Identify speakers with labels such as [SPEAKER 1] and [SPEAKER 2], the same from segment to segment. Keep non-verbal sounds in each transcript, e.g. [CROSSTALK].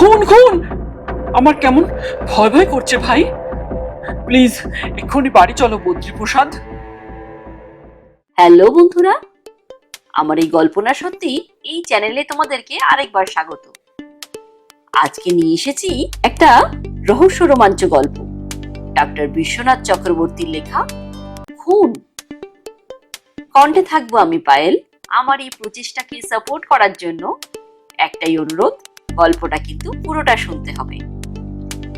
[SPEAKER 1] খুন খুন! আমার কেমন ভয় ভয় করছে ভাই। প্লিজ, এক্ষুনি বাড়ি চলো বদ্রীপ্রসাদ
[SPEAKER 2] হ্যালো বন্ধুরা, আমার এই গল্প না সত্যি এই চ্যানেলে তোমাদেরকে আরেকবার স্বাগত। আজকে নিয়ে এসেছি একটা রহস্য রোমাঞ্চ গল্প। ডক্টর বিশ্বনাথ চক্রবর্তীর লেখা, খুন। কণ্ঠে থাকব আমি পায়েল, আমার এই প্রচেষ্টাকে সাপোর্ট করার জন্য একটাই অনুরোধ গল্পটা কিন্তু পুরোটা শুনতে হবে।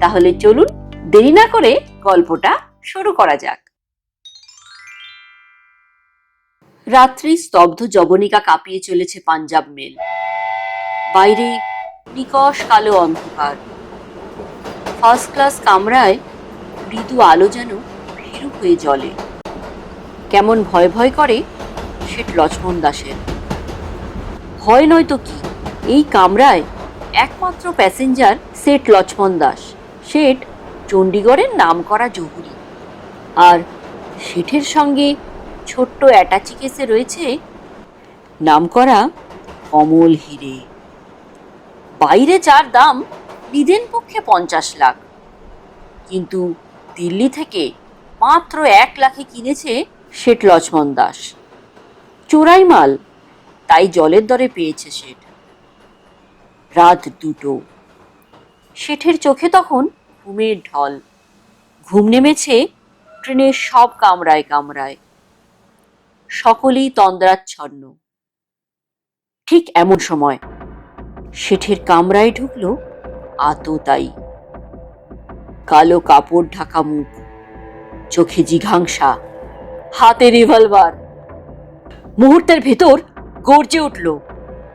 [SPEAKER 2] তাহলে চলুন দেরি না করে গল্পটা শুরু করা যাক। রাত্রি স্তব্ধ জবনিকা কাঁপিয়ে চলেছে পাঞ্জাব মেল। বাইরে নিকশ কালো অন্ধকার। ফার্স্ট ক্লাস কামরায় মৃদু আলো যেন ভীরু হয়ে জলে কেমন ভয় ভয় করে শেঠ লক্ষ্মণ দাসের ভয় নয় তো কি? এই কামরায় একমাত্র প্যাসেঞ্জার সেট লক্ষ্মণ দাস। শেঠ চণ্ডীগড়ের নামকরা জহুরি। আর শেঠের সঙ্গে ছোট্ট অ্যাটাচি কেসে রয়েছে নামকরা অমল হিরে। বাইরে যার দাম নিদেন পক্ষে পঞ্চাশ লাখ। কিন্তু দিল্লি থেকে মাত্র এক লাখে কিনেছে শেঠ লক্ষ্মণ দাস। চোরাই মাল তাই জলের দরে পেয়েছে শেঠ রাত দুটো। শেঠের চোখে তখন ঘুমের ঢল। ঘুম নেমেছে ট্রেনের সব কামরায় কামরায়। সকলেই তন্দ্রাচ্ছন্ন। ঠিক এমন সময় শেঠের কামরায় ঢুকলো আততাই কালো কাপড় ঢাকা মুখ, চোখে জিঘাংসা, হাতে রিভলভার। মুহূর্তের ভেতর গর্জে উঠল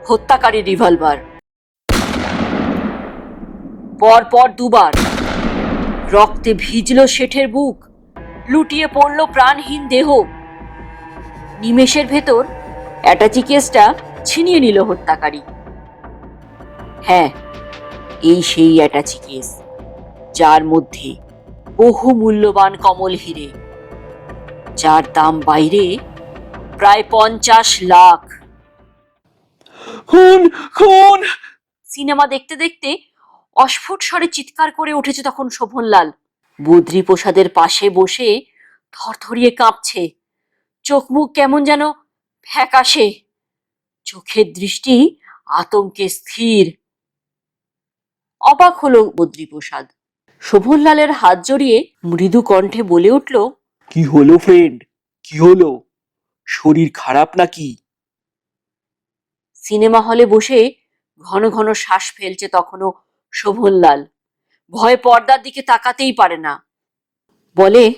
[SPEAKER 2] হত্যাকারী রিভলভার। পর পর দুবার। রক্তে ভিজল শেঠের বুক লুটিয়ে পড়ল প্রাণহীন দেহ। নিমেষের ভেতর অ্যাটাচি কেসটা ছিনিয়ে নিল হত্যাকারী। হ্যাঁ এই সেই অ্যাটাচি কেস যার মধ্যে বহু মূল্যবান কমল হিরে যার দাম বাইরে প্রায় পঞ্চাশ লাখ।
[SPEAKER 1] খুন খুন!
[SPEAKER 2] সিনেমা দেখতে দেখতে অস্ফুট স্বরে চিৎকার করে উঠেছে তখন শোভনলাল। বদ্রী প্রসাদের পাশে বসে থরথরিয়ে কাঁপছে। চোখ মুখ কেমন যেন ফ্যাকাশে। চোখের দৃষ্টি আতঙ্কে স্থির। অবাক হলো বদ্রীপ্রসাদ শোভনলালের হাত জড়িয়ে মৃদু কণ্ঠে বলে উঠল
[SPEAKER 1] কি হলো ফ্রেন্ড কি হলো? শরীর খারাপ নাকি?
[SPEAKER 2] সিনেমা হলে বসে ঘন ঘন শ্বাস ফেলছে তখনও শোভনলাল। ভয় পর্দার দিকে তাকাতেই পারে না। বলে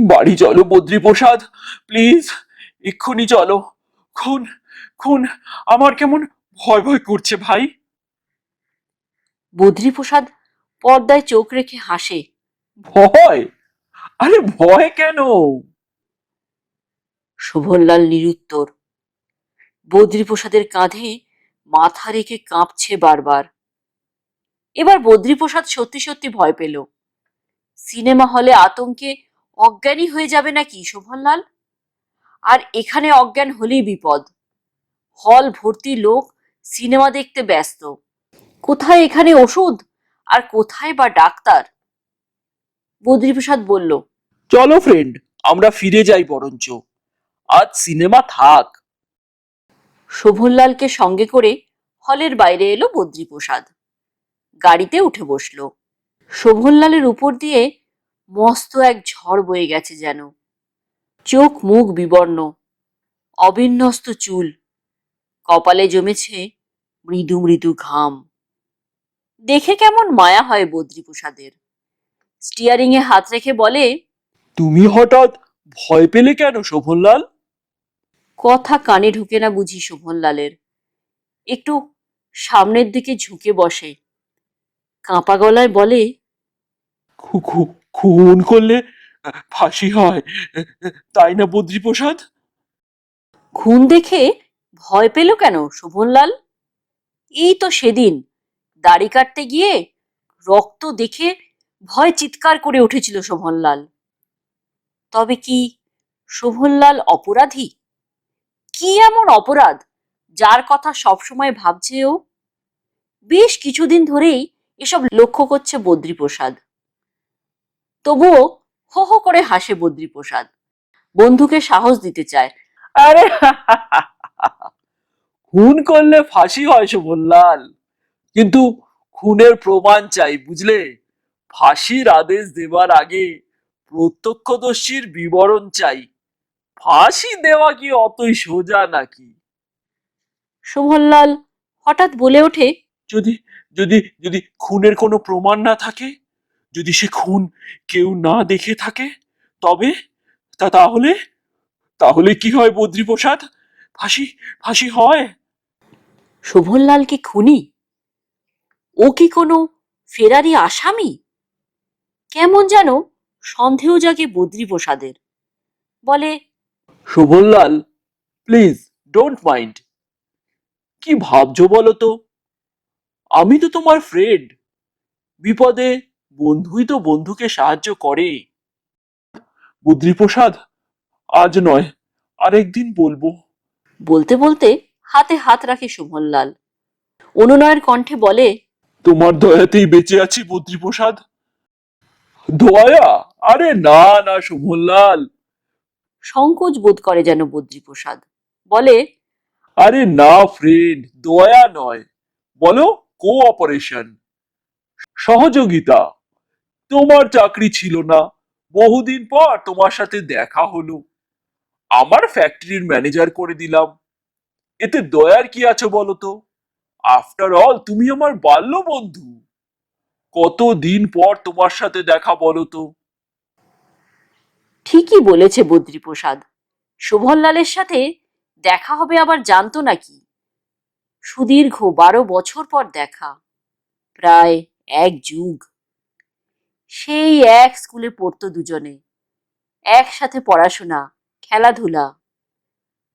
[SPEAKER 1] বাড়ি চলো বদ্রীপ্রসাদ প্লিজ এক্ষুনি চলো। খুন খুন আমার কেমন ভয় ভয় করছে ভাই।
[SPEAKER 2] বদ্রীপ্রসাদ পর্দায় চোখ রেখে হাসে।
[SPEAKER 1] ভয়? আরে ভয় কেন?
[SPEAKER 2] শোভনলাল নিরুত্তর। বদ্রীপ্রসাদের কাঁধে মাথা রেখে কাঁপছে বারবার। এবার বদ্রীপ্রসাদ সত্যি সত্যি ভয় পেল। সিনেমা হলে আতঙ্কে অজ্ঞানী হয়ে যাবে নাকি শোভনলাল? আর এখানে অজ্ঞান হলেই বিপদ। হল ভর্তি লোক সিনেমা দেখতে ব্যস্ত। কোথায় এখানে ওষুধ? আর কোথায় বা ডাক্তার? বদ্রীপ্রসাদ বলল
[SPEAKER 1] চলো ফ্রেন্ড আমরা ফিরে যাই বরঞ্চ। আজ সিনেমা থাক।
[SPEAKER 2] শোভনলালকে সঙ্গে করে হলের বাইরে এলো বদ্রীপ্রসাদ। গাড়িতে উঠে বসল। শোভনলালের উপর দিয়ে মস্ত এক ঝড় বয়ে গেছে যেন। চোখ মুখ বিবর্ণ অবিন্যস্ত চুল কপালে জমেছে মৃদু মৃদু ঘাম। দেখে কেমন মায়া হয় বদ্রীপ্রসাদের। স্টিয়ারিং এ হাত রেখে বলে
[SPEAKER 1] তুমি হঠাৎ ভয় পেলে কেন শোভনলাল?
[SPEAKER 2] কথা কানে ঢুকে না বুঝি শোভনলালের। একটু সামনের দিকে ঝুঁকে বসে কাঁপা গলায় বলে
[SPEAKER 1] খুন করলে ফাঁসি হয়। তাই না বদ্রীপ্রসাদ?
[SPEAKER 2] খুন দেখে ভয় পেল কেন শোভনলাল? এই তো সেদিন। দাড়ি কাটতে গিয়ে রক্ত দেখে ভয় চিৎকার করে উঠেছিল শোভনলাল। তবে কি শোভনলাল অপরাধী? কি এমন অপরাধ যার কথা সবসময় ভাবছে ও? বেশ কিছুদিন ধরেই এসব লক্ষ্য করছে বদ্রীপ্রসাদ। তবুও হো হো করে হাসে বদ্রীপ্রসাদ। বন্ধুকে সাহস দিতে চায়।
[SPEAKER 1] আরে [LAUGHS] খুন করলে ফাঁসি হয় শোভনলাল। কিন্তু খুনের প্রমাণ চাই বুঝলে? ফাঁসির আদেশ দেবার আগে প্রত্যক্ষদর্শীর বিবরণ চাই। ফাঁসি দেওয়া কি অতই সোজা নাকি?
[SPEAKER 2] শোভনলাল হঠাৎ বলে ওঠে
[SPEAKER 1] যদি যদি যদি খুনের কোনো প্রমাণ না থাকে যদি সে খুন কেউ না দেখে থাকে তবে তা তাহলে তাহলে কি হয় বদ্রী প্রসাদ ফাঁসি ফাঁসি হয়।
[SPEAKER 2] শোভনলাল কি খুনি? ও কি কোনো ফেরারি আসামি? কেমন যেন সন্দেহ জাগে বদ্রীপ্রসাদের। বলে
[SPEAKER 1] শোভনলাল প্লিজ ডোন্ট মাইন্ড কি ভাবছ বলো তো? আমি তো তোমার ফ্রেন্ড বিপদে বন্ধুই তো বন্ধুকে সাহায্য করে। বুদ্রিপ্রসাদ আজ নয় আরেকদিন বলব।
[SPEAKER 2] বলতে বলতে হাতে হাত রাখে শোভনলাল অনুনয়ের কণ্ঠে বলে
[SPEAKER 1] তোমার দয়াতেই বেঁচে আছি বুদ্রিপ্রসাদ দয়া? আরে না না শোভনলাল
[SPEAKER 2] সংকোচ বোধ করে যেন বদ্রীপ্রসাদ বলে
[SPEAKER 1] আরে না ফ্রেন্ড দয়া নয়। বলো? কোঅপারেশন সহযোগিতা। তোমার চাকরি ছিল না। বহুদিন পর তোমার সাথে দেখা হলো। আমার ফ্যাক্টরির ম্যানেজার করে দিলাম। এতে দয়ার কি আছে বলো তো আফটার অল তুমি আমার বাল্য বন্ধু কত দিন পর তোমার সাথে দেখা বলতো?
[SPEAKER 2] ঠিকই বলেছে বদ্রীপ্রসাদ শোভনলালের সাথে দেখা হবে আবার জানতো নাকি সুদীর্ঘ বারো বছর পর দেখা। প্রায় এক যুগ। সেই এক স্কুলে পড়তো দুজনে। একসাথে পড়াশোনা, খেলাধুলা।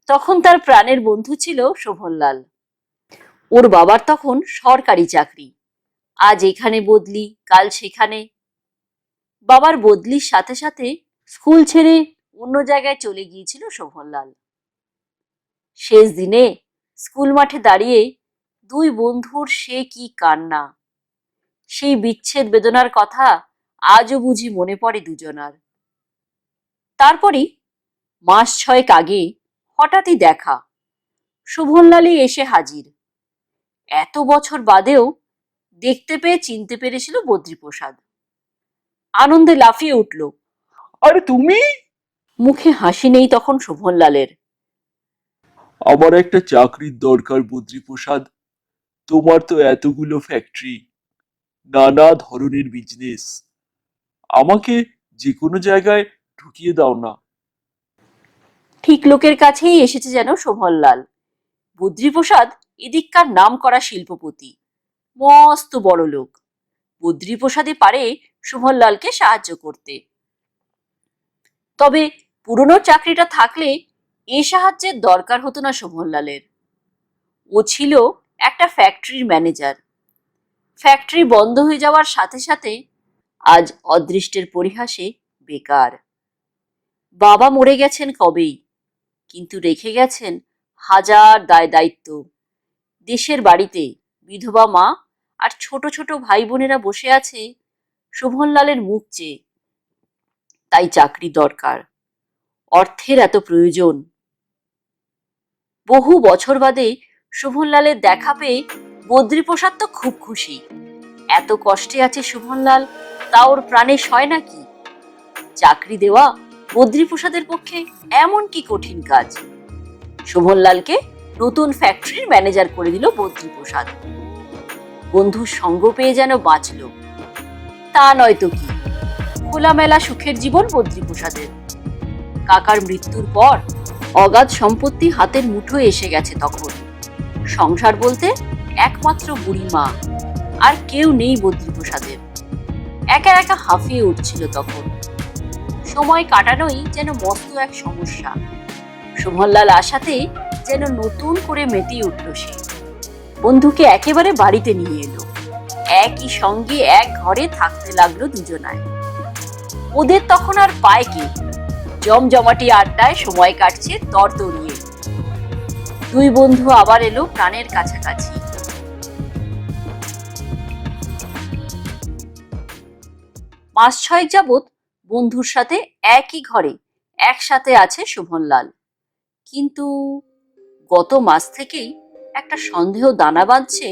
[SPEAKER 2] তখন তার প্রাণের বন্ধু ছিল শোভনলাল। ওর বাবার তখন সরকারি চাকরি। আজ এখানে বদলি, কাল সেখানে। বাবার বদলির সাথে সাথে স্কুল ছেড়ে অন্য জায়গায় চলে গিয়েছিল শোভনলাল। শেষ দিনে স্কুল মাঠে দাঁড়িয়ে দুই বন্ধুর সে কি কান্না। সেই বিচ্ছেদ বেদনার কথা আজও বুঝি মনে পড়ে দুজনার। তারপরই মাস ছয়েক আগে হঠাৎই দেখা। শোভনলালই এসে হাজির। এত বছর বাদেও দেখতে পেয়ে চিনতে পেরেছিল বদ্রীপ্রসাদ। আনন্দে লাফিয়ে উঠল
[SPEAKER 1] আরে তুমি?
[SPEAKER 2] মুখে হাসি নেই তখন শোভনলালের।
[SPEAKER 1] আমার একটা চাকরির দরকার বদ্রীপ্রসাদ তোমার তো এতগুলো ফ্যাক্টরি নানা ধরনের বিজনেস আমাকে যে কোনো জায়গায় ঢুকিয়ে দাও না।
[SPEAKER 2] ঠিক লোকের কাছেই এসেছে যেন শোভনলাল। বদ্রীপ্রসাদ এদিককার নাম করা শিল্পপতি। মস্ত বড় লোক। বদ্রীপ্রসাদে পারে শোভনলালকে সাহায্য করতে। তবে পুরনো চাকরিটা থাকলে এ সাহায্যের দরকার হতো না শোভনলালের ও ছিল একটা ফ্যাক্টরির ম্যানেজার ফ্যাক্টরি বন্ধ হয়ে যাওয়ার সাথে সাথে আজ অদৃষ্টের পরিহাসে বেকার। বাবা মরে গেছেন কবেই, কিন্তু রেখে গেছেন হাজার দায় দায়িত্ব। দেশের বাড়িতে বিধবা মা আর ছোট ছোট ভাই বোনেরা বসে আছে শোভনলালের মুখ চেয়ে। তাই চাকরি দরকার। অর্থের এত প্রয়োজন। বহু বছর বাদে শোভনলালের দেখা পেয়ে বদ্রীপ্রসাদ তো খুব খুশি। এত কষ্টে আছে শোভনলাল, তা ওর প্রাণে সয় নাকি? চাকরি দেওয়া বদ্রীপ্রসাদের পক্ষে এমন কি কঠিন কাজ? শোভনলালকে নতুন ফ্যাক্টরির ম্যানেজার করে দিল বদ্রীপ্রসাদ। বন্ধুর সঙ্গ পেয়ে যেন বাঁচল। তা নয় তো কি? খোলামেলা সুখের জীবন বদ্রীপ্রসাদের। কাকার মৃত্যুর পর অগাধ সম্পত্তি হাতের মুঠোয় এসে গেছে তখন। সংসার বলতে একমাত্র বুড়ি মা আর কেউ নেই বদ্রীপ্রসাদের। একা একা হাঁফিয়ে উঠছিল তখন। সময় কাটানোই যেন মস্ত এক সমস্যা। শোভনলাল আশাতে যেন নতুন করে মেতে উঠল সে। বন্ধুকে একেবারে বাড়িতে নিয়ে এলো। একই সঙ্গে এক ঘরে থাকতে লাগল দুজনায়। ওদের তখন আর পায় কি? জমজমাটি আড্ডায় সময় কাটছে তরতরিয়ে। দুই বন্ধু আবার এলো প্রাণের কাছাকাছি। মাস ছয়েক যাবৎ বন্ধুর সাথে একই ঘরে, একসাথে আছে শোভনলাল। কিন্তু গত মাস থেকেই একটা সন্দেহ দানা বাঁধছে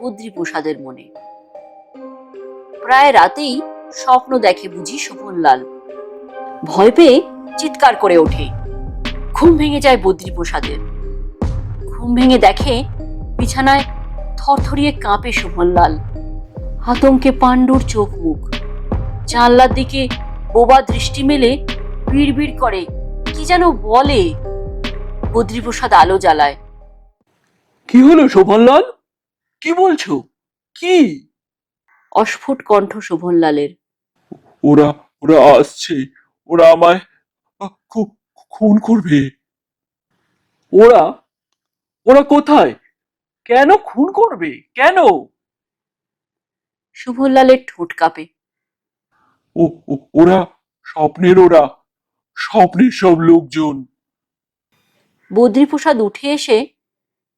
[SPEAKER 2] বুদ্রি প্রসাদের মনে। প্রায় রাতেই স্বপ্ন দেখে বুঝি শোভনলাল। ভয় পেয়ে চিৎকার করে ওঠে। ঘুম ভেঙে যায় বদ্রীপ্রসাদের। ঘুম ভেঙে দেখে বিছানায় থরথরিয়ে কাঁপে শোভনলাল আতঙ্কে পাণ্ডুর চোখ মুখ। জানলার দিকে বোবা দৃষ্টি মেলে বিড়বিড় করে কি যেন বলে? বদ্রীপ্রসাদ আলো জ্বালায়।
[SPEAKER 1] কি হলো শোভনলাল কি বলছো? কি?
[SPEAKER 2] অস্ফুট কণ্ঠ শোভনলালের
[SPEAKER 1] ওরা ওরা আসছে। ওরা আমায় খুন করবে। ওরা ওরা কোথায়? কেন খুন করবে? কেন?
[SPEAKER 2] শোভনলালের ঠোঁট কাঁপে।
[SPEAKER 1] ও- ওরা স্বপ্নের ওরা স্বপ্নের সব লোকজন।
[SPEAKER 2] বদ্রীপ্রসাদ উঠে এসে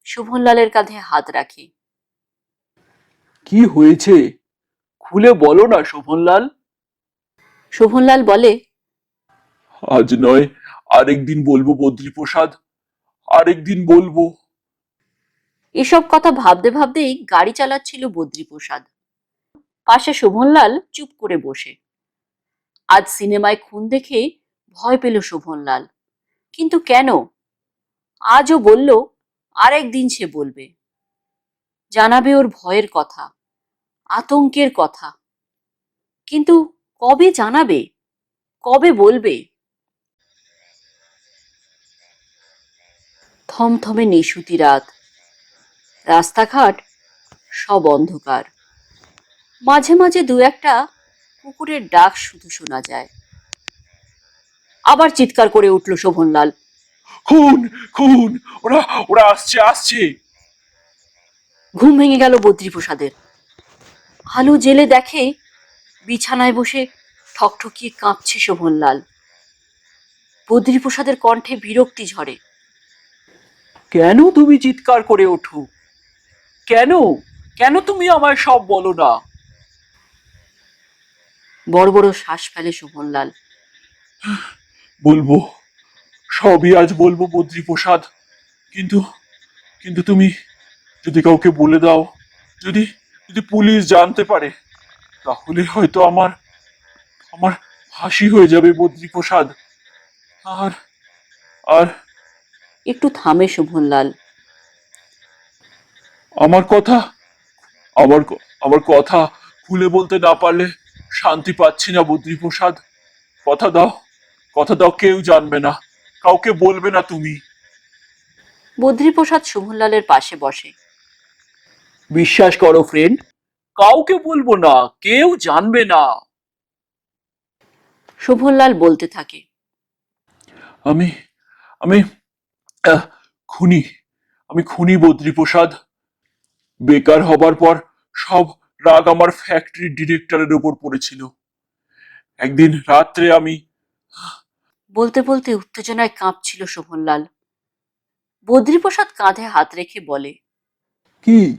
[SPEAKER 2] শোভনলালের কাঁধে হাত রাখে।
[SPEAKER 1] কি হয়েছে? খুলে বলো না শোভনলাল
[SPEAKER 2] শোভনলাল বলে
[SPEAKER 1] আজ নয়, আরেকদিন বলব বদ্রীপ্রসাদ, আরেকদিন বলব।
[SPEAKER 2] এসব কথা ভাবতে ভাবতেই গাড়ি চালাচ্ছিল বদ্রীপ্রসাদ। পাশে শোভনলাল চুপ করে বসে। আজ সিনেমায় খুন দেখে ভয় পেল শোভনলাল। কিন্তু কেন? আজও বলল, আরেকদিন সে বলবে। জানাবে ওর ভয়ের কথা, আতঙ্কের কথা। কিন্তু কবে জানাবে? কবে বলবে? থমথমে নিশুতি রাত। রাস্তাঘাট সব অন্ধকার। মাঝে মাঝে দু একটা কুকুরের ডাক শুধু শোনা যায়। আবার চিৎকার করে উঠল শোভনলাল।
[SPEAKER 1] খুন খুন ওরা ওরা আসছে আসছে।
[SPEAKER 2] ঘুম ভেঙে গেল বদ্রীপ্রসাদের। আলো জেলে দেখে বিছানায় বসে ঠকঠকিয়ে কাঁপছে শোভনলাল। বদ্রীপ্রসাদের কণ্ঠে বিরক্তি ঝরে।
[SPEAKER 1] কেন তুমি চিৎকার করে ওঠো? কেন? কেন তুমি আমায় সব বলো না?
[SPEAKER 2] বড় বড় শ্বাস ফেলে শোভনলাল
[SPEAKER 1] বলব সবই আজ বলব বদ্রী প্রসাদ কিন্তু কিন্তু তুমি যদি কাউকে বলে দাও যদি যদি পুলিশ জানতে পারে তাহলে হয়তো আমার আমার ফাঁসি হয়ে যাবে বদ্রী প্রসাদ আর আর
[SPEAKER 2] একটু থামে শোভনলাল।
[SPEAKER 1] আমার কথা? আমার আমার কথা খুলে বলতে না পারলে শান্তি পাচ্ছি না বদ্রীপ্রসাদ কথা দাও কথা দাও কেউ জানবে না। কাউকে বলবে না তুমি।
[SPEAKER 2] বদ্রীপ্রসাদ শোভনলালের পাশে বসে।
[SPEAKER 1] বিশ্বাস করো ফ্রেন্ড কাউকে বলব না কেউ জানবে না।
[SPEAKER 2] শোভনলাল বলতে থাকে।
[SPEAKER 1] আমি আমি খুনি। আমি খুনি বদ্রীপ্রসাদ। বেকার হবার পর সব রাগ আমার ফ্যাক্টরি ডিরেক্টরের উপর পড়েছিল। একদিন রাত্রে আমি
[SPEAKER 2] বলতে বলতে উত্তেজনায় কাঁপছিল শোভনলাল। বদ্রীপ্রসাদ কাঁধে হাত রেখে বলে
[SPEAKER 1] কি?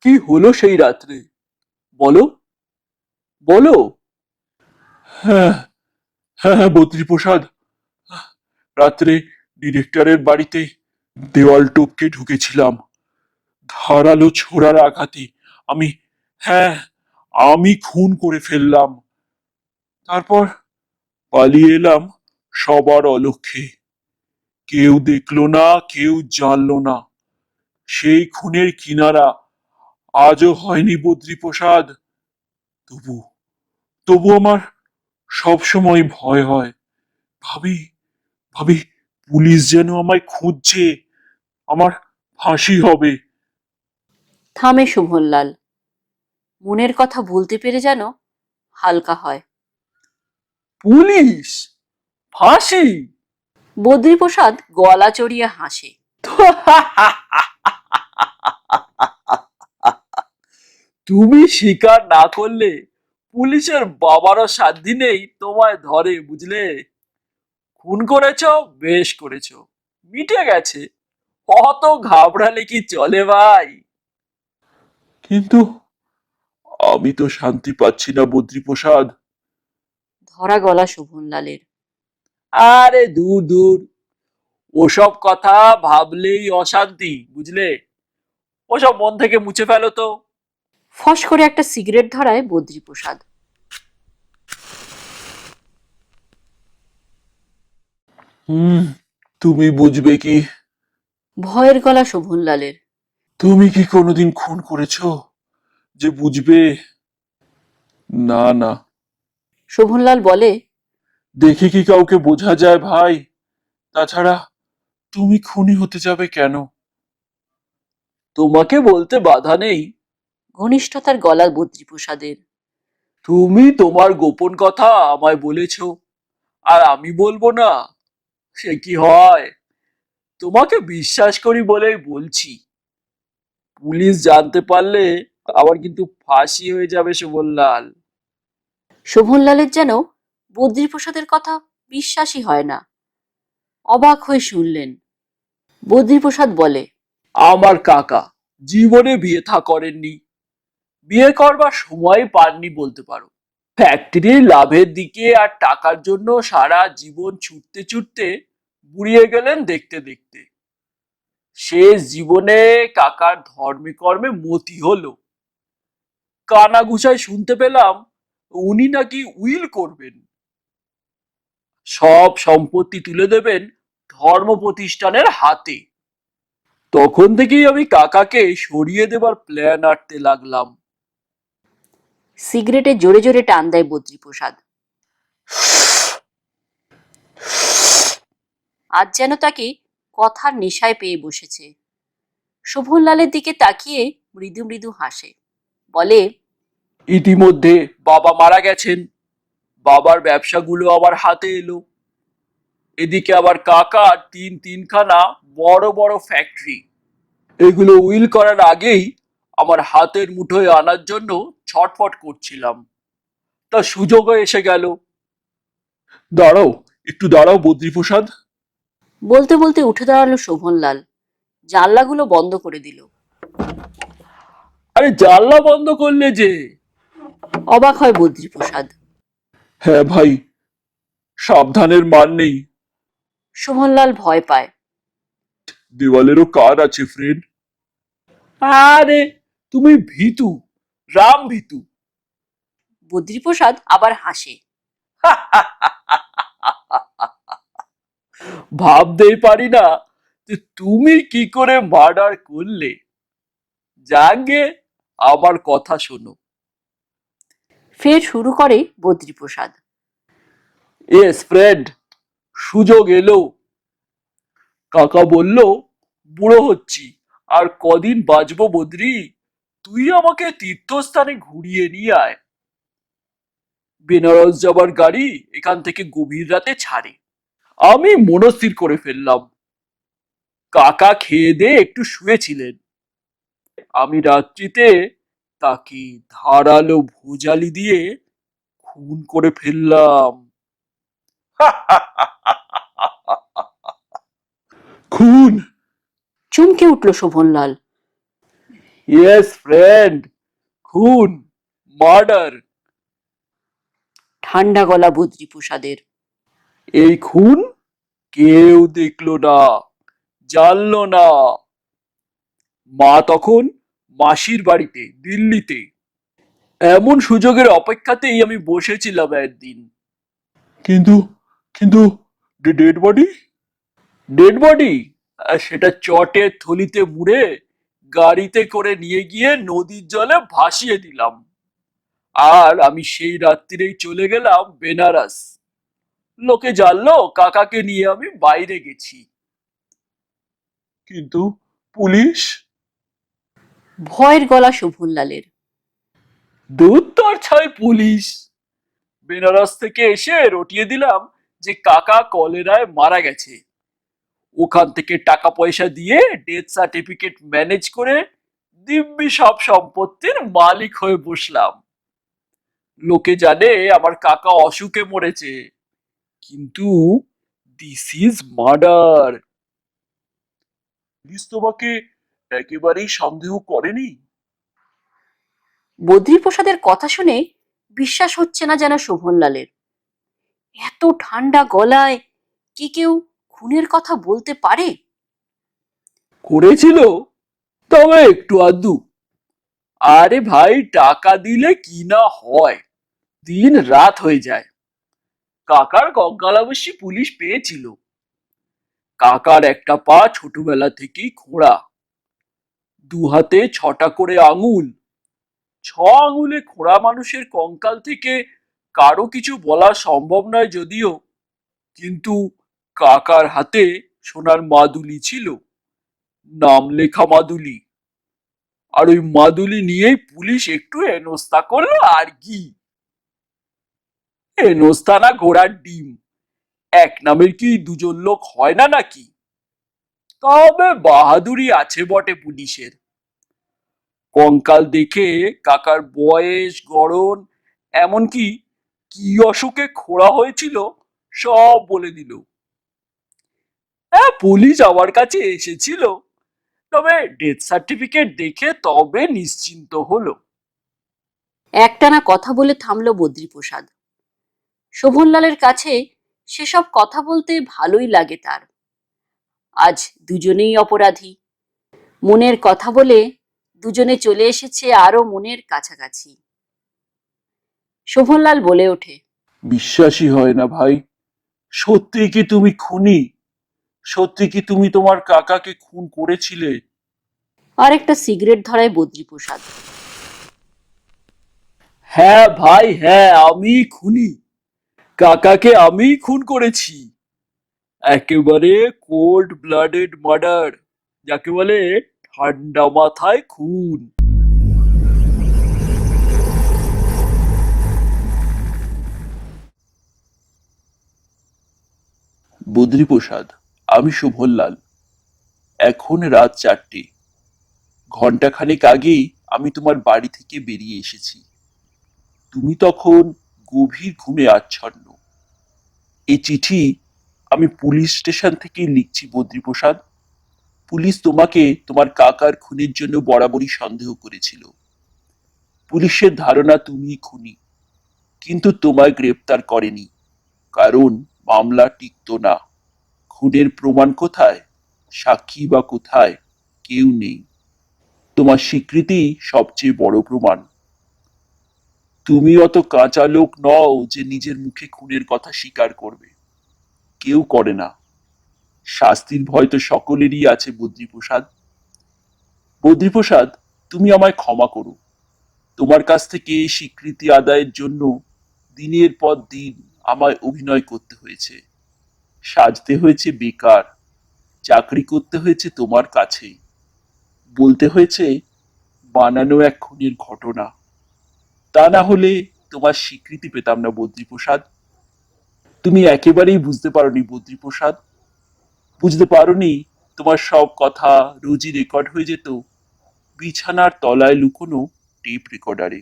[SPEAKER 1] কি হলো সেই রাত্রে? বলো। বলো। হ্যাঁ হ্যাঁ হ্যাঁ বদ্রীপ্রসাদ। রাত্রে ডিরেক্টরের বাড়িতে দেওয়াল টপকে ঢুকেছিলাম। ধারালো ছোড়ার আঘাতে আমি হ্যাঁ আমি খুন করে ফেললাম। তারপর পালিয়ে এলাম সবার অলক্ষ্যে কেউ দেখল না, কেউ জানলো না। সেই খুনের কিনারা আজও হয়নি বদ্রীপ্রসাদ। তবু তবু আমার সবসময় ভয় হয়। ভাবি ভাবি পুলিশ যেন আমায় খুঁজছে আমার ফাঁসি হবে।
[SPEAKER 2] থামে শোভনলাল মনের কথা বলতে পেরে যেন হালকা হয়।
[SPEAKER 1] পুলিশ? ফাঁসি?
[SPEAKER 2] বদ্রীপ্রসাদ গলা চড়িয়ে হাসে।
[SPEAKER 1] তুমি স্বীকার না করলে পুলিশের বাবারও সাধ্যি নেই তোমায় ধরে বুঝলে? খুন করেছ? বেশ করেছ। মিটে গেছে। অত ঘাবড়ালে কি চলে ভাই? কিন্তু আমি তো শান্তি পাচ্ছি না বদ্রীপ্রসাদ।
[SPEAKER 2] ধরা গলা শোভনলালের।
[SPEAKER 1] আরে দূর দূর। ওসব কথা ভাবলেই অশান্তি বুঝলে? ওসব মন থেকে মুছে ফেলো তো।
[SPEAKER 2] ফস করে একটা সিগারেট ধরায় বদ্রীপ্রসাদ।
[SPEAKER 1] হুম তুমি বুঝবে কি?
[SPEAKER 2] ভয়ের গলা শোভনলালের।
[SPEAKER 1] তুমি কি কোনোদিন খুন করেছ যে বুঝবে? না না।
[SPEAKER 2] শোভনলাল বলে
[SPEAKER 1] দেখে কি কাউকে বোঝা যায় ভাই? তাছাড়া তুমি খুনি হতে যাবে কেন? তোমাকে বলতে বাধা নেই।
[SPEAKER 2] ঘনিষ্ঠতার গলা বদ্রীপ্রসাদের।
[SPEAKER 1] তুমি তোমার গোপন কথা আমায় বলেছ। আর আমি বলব না সে কি হয়? তোমাকে বিশ্বাস করি বলেই বলছি। পুলিশ জানতে পারলে আবার কিন্তু ফাঁসি হয়ে যাবে শোভনলাল।
[SPEAKER 2] শোভনলালের যেন বদ্রীপ্রসাদের কথা বিশ্বাসই হয় না। অবাক হয়ে শুনলেন। বদ্রীপ্রসাদ বলে
[SPEAKER 1] আমার কাকা জীবনে বিয়ে থা করেননি। বিয়ে করবার সময় পাননি বলতে পারো। ফ্যাক্টরির লাভের দিকে আর টাকার জন্য সারা জীবন ছুটতে ছুটতে বুড়িয়ে গেলেন দেখতে দেখতে। শেষ জীবনে কাকার ধর্মে কর্মে মতি হলো। কানা গুছায় শুনতে পেলাম উনি নাকি উইল করবেন। সব সম্পত্তি তুলে দেবেন ধর্ম প্রতিষ্ঠানের হাতে। তখন থেকেই আমি কাকাকে সরিয়ে দেবার প্ল্যান আটতে লাগলাম।
[SPEAKER 2] সিগারেটে জোরে জোরে টান দেয় বদ্রীপ্রসাদ। আজ যেন তাকে কথার নেশায় পেয়ে বসেছে। শোভনলালের দিকে তাকিয়ে মৃদু মৃদু হাসে। বলে,
[SPEAKER 1] ইতিমধ্যে বাবা মারা গেছেন। বাবার ব্যবসাগুলো আবার হাতে এলো। এদিকে আবার কাকার তিন তিনখানা বড় বড় ফ্যাক্টরি এগুলো উইল করার আগেই আমার হাতের মুঠোয় আনার জন্য ছটফট করছিলাম। তা সুযোগও এসে গেল। দাঁড়াও একটু দাঁড়াও বদ্রীপ্রসাদ।
[SPEAKER 2] বলতে বলতে উঠে দাঁড়াল শোভনলাল। জানলাগুলো বন্ধ করে দিল।
[SPEAKER 1] আরে জানলা বন্ধ করলে যে।
[SPEAKER 2] অবাক হয় বদ্রীপ্রসাদ।
[SPEAKER 1] হ্যাঁ ভাই সাবধানের মান নেই।
[SPEAKER 2] শোভনলাল ভয় পায়।
[SPEAKER 1] দেওয়ালেরও কার আছে ফ্রেন্ড আরে তুমি ভীতু। রাম ভিতু।
[SPEAKER 2] বদ্রীপ্রসাদ আবার হাসে। [LAUGHS]
[SPEAKER 1] ভাবতেই পারি না যে তুমি কি করে মার্ডার করলে। যাগে আমার কথা শোনো।
[SPEAKER 2] ফের শুরু করে বদ্রীপ্রসাদ
[SPEAKER 1] এস ফ্রেন্ড সুযোগ এলো। কাকা বলল বুড়ো হচ্ছি আর কদিন বাঁচবো বদ্রি? তুই আমাকে তীর্থস্থানে ঘুরিয়ে নিয়ে আয়। বেনারস যাবার গাড়ি এখান থেকে গভীর রাতে ছাড়ে। আমি মনস্থির করে ফেললাম। কাকা খেয়ে দিয়ে একটু শুয়েছিলেন। আমি রাত্রিতে তাকে ধারালো ভোজালি দিয়ে খুন করে ফেললাম। খুন?
[SPEAKER 2] চমকে উঠল শোভনলাল।
[SPEAKER 1] ইয়েস ফ্রেন্ড খুন মার্ডার
[SPEAKER 2] ঠান্ডা গলা বদ্রীপ্রসাদের।
[SPEAKER 1] এই খুন কেউ দেখল না জানলো না। মা তখন মাসির বাড়িতে দিল্লিতে। এমন সুযোগের অপেক্ষাতেই আমি বসেছিলাম একদিন। কিন্তু কিন্তু ডেড বডি? Dead body? সেটা চটের থলিতে মুড়ে গাড়িতে করে নিয়ে গিয়ে নদীর জলে ভাসিয়ে দিলাম। আর আমি সেই রাত্রিরেই চলে গেলাম বেনারস। লোকে জানলো কাকাকে নিয়ে আমি বাইরে গেছি। কিন্তু পুলিশ?
[SPEAKER 2] ভয়ের গলা শোভনলালের।
[SPEAKER 1] দূর তোর ছয় পুলিশ! বেনারস থেকে এসে রটিয়ে দিলাম যে কাকা কলেরায় মারা গেছে। ওখান থেকে টাকা পয়সা দিয়ে ডেথ সার্টিফিকেট ম্যানেজ করে দিব্যি সব সম্পত্তির মালিক হয়ে বসলাম। লোকে জানে আমার কাকা অসুখে মরেছে, কিন্তু দিস ইজ মার্ডার তোমাকে একেবারেই সন্দেহ করেনি?
[SPEAKER 2] বদ্রীপ্রসাদের কথা শুনে বিশ্বাস হচ্ছে না যেন শোভনলালের। এত ঠান্ডা গলায় কি কেউ খুনের কথা বলতে পারে?
[SPEAKER 1] করেছিল? তবে একটু আধটু। আরে ভাই, টাকা দিলে কি না হয়? দিন রাত হয়ে যায়। কাকার কঙ্কাল অবশ্যই পুলিশ পেয়েছিল। কাকার একটা পা ছোটবেলা থেকেই খোঁড়া। দু হাতে ছটা করে আঙুল। ছ আঙুলে খোঁড়া মানুষের কঙ্কাল থেকে কারও কিছু বলা সম্ভব নয় যদিও। কিন্তু কাকার হাতে সোনার মাদুলি ছিল। নাম লেখা মাদুলি। আর ওই মাদুলি নিয়েই পুলিশ একটু এনস্তা করল আর কি। এনস্তা না ঘোড়ার ডিম। এক নামের কি দুজন লোক হয় না নাকি? তবে বাহাদুরি আছে বটে পুলিশের। কঙ্কাল দেখে কাকার বয়স, গড়ন, এমনকি কি অসুখে খোড়া হয়েছিল সব বলে দিল। হ্যাঁ পুলিশ আমার কাছে এসেছিল। তবে ডেথ সার্টিফিকেট দেখে তবে নিশ্চিন্ত হলো।
[SPEAKER 2] একটানা কথা বলে থামলো বদ্রীপ্রসাদ। শোভনলালের কাছে সেসব কথা বলতে ভালোই লাগে তার। আজ দুজনেই অপরাধী। মনের কথা বলে দুজনে চলে এসেছে আরও মনের কাছাকাছি। শোভনলাল বলে ওঠে
[SPEAKER 1] বিশ্বাসই হয় না ভাই। সত্যি কি তুমি খুনি? সত্যি কি তুমি তোমার কাকাকে খুন করেছিলে?
[SPEAKER 2] আর একটা সিগারেট ধরায় বদ্রীপ্রসাদ।
[SPEAKER 1] হ্যাঁ ভাই হ্যাঁ আমি খুনি। কাকাকে আমি খুন করেছি। একেবারে কোল্ড ব্লাডেড মার্ডার যাকে বলে ঠান্ডা মাথায় খুন। বদ্রীপ্রসাদ আমি শোভনলাল এখন রাত চারটে। ঘন্টাখানেক আগেই আমি তোমার বাড়ি থেকে বেরিয়ে এসেছি। তুমি তখন গভীর ঘুমে আচ্ছন্ন। এই চিঠি আমি পুলিশ স্টেশন থেকে লিখছি, বদ্রীপ্রসাদ। পুলিশ তোমাকে তোমার কাকার খুনের জন্য বরাবরই সন্দেহ করেছিল। পুলিশের ধারণা তুমি খুনি, কিন্তু তোমায় গ্রেপ্তার করেনি, কারণ মামলা টিকতো না। খুনের প্রমাণ কোথায়? সাক্ষী বা কোথায়? কেউ নেই। তোমার স্বীকৃতি সবচেয়ে বড় প্রমাণ। তুমি অত কাঁচা লোক নও যে নিজের মুখে খুনের কথা স্বীকার করবে। কেউ করে না। শাস্তির ভয় তো সকলেরই আছে বদ্রীপ্রসাদ বদ্রীপ্রসাদ তুমি আমায় ক্ষমা করো। তোমার কাছ থেকে স্বীকৃতি আদায়ের জন্য দিনের পর দিন আমায় অভিনয় করতে হয়েছে। সাজতে হয়েছে বেকার, চাকরি করতে হয়েছে তোমার কাছেই। বলতে হয়েছে, বানানো এক খুনের ঘটনা। তা না হলে তোমার স্বীকৃতি পেতাম না, বদ্রীপ্রসাদ। তুমি একেবারেই বুঝতে পারোনি, বদ্রীপ্রসাদ। বুঝতে পারোনি, তোমার সব কথা রোজই রেকর্ড হয়ে যেত বিছানার তলায় লুকোনো টেপ রেকর্ডারে।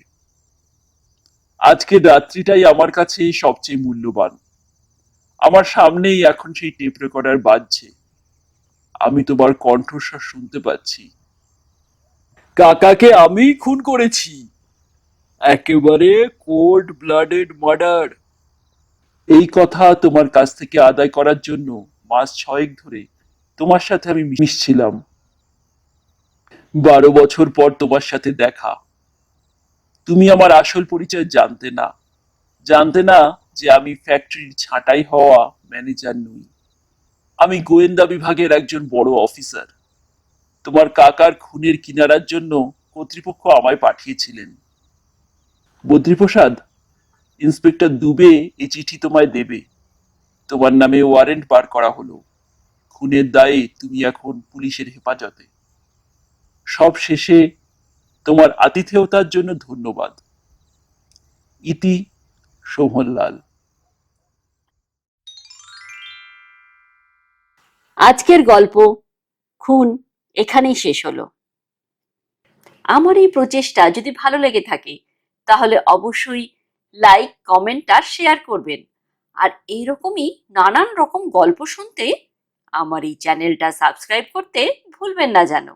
[SPEAKER 1] আজকের রাত্রিটাই আমার কাছে সবচেয়ে মূল্যবান। আমার সামনেই এখন সেই টেপ রেকর্ডার বাজছে। আমি তোমার কণ্ঠস্বর শুনতে পাচ্ছি। কাকাকে আমি খুন করেছি। একেবারে কোল্ড ব্লাডেড মার্ডার এই কথা তোমার কাছ থেকে আদায় করার জন্য মাস ছয়েক ধরে তোমার সাথে আমি মিশছিলাম। বারো বছর পর তোমার সাথে দেখা। তুমি আমার আসল পরিচয় জানতে না। জানতে না যে আমি ফ্যাক্টরির ছাঁটাই হওয়া ম্যানেজার নই। আমি গোয়েন্দা বিভাগের একজন বড় অফিসার তোমার কাকার খুনের কিনারার জন্য কর্তৃপক্ষ আমায় পাঠিয়েছিলেন। বদ্রীপ্রসাদ ইন্সপেক্টর দুবে এই চিঠি তোমায় দেবে। তোমার নামে ওয়ারেন্ট বার করা হলো। খুনের দায়ে তুমি এখন পুলিশের হেফাজতে। সব শেষে তোমার আতিথেয়তার জন্য ধন্যবাদ। ইতি শোভনলাল।
[SPEAKER 2] আজকের গল্প, খুন এখানেই শেষ হলো। আমার এই প্রচেষ্টা যদি ভালো লেগে থাকে, তাহলে অবশ্যই লাইক, কমেন্ট আর শেয়ার করবেন। আর এইরকমই নানান রকম গল্প শুনতে আমার এই চ্যানেলটা সাবস্ক্রাইব করতে ভুলবেন না যেন।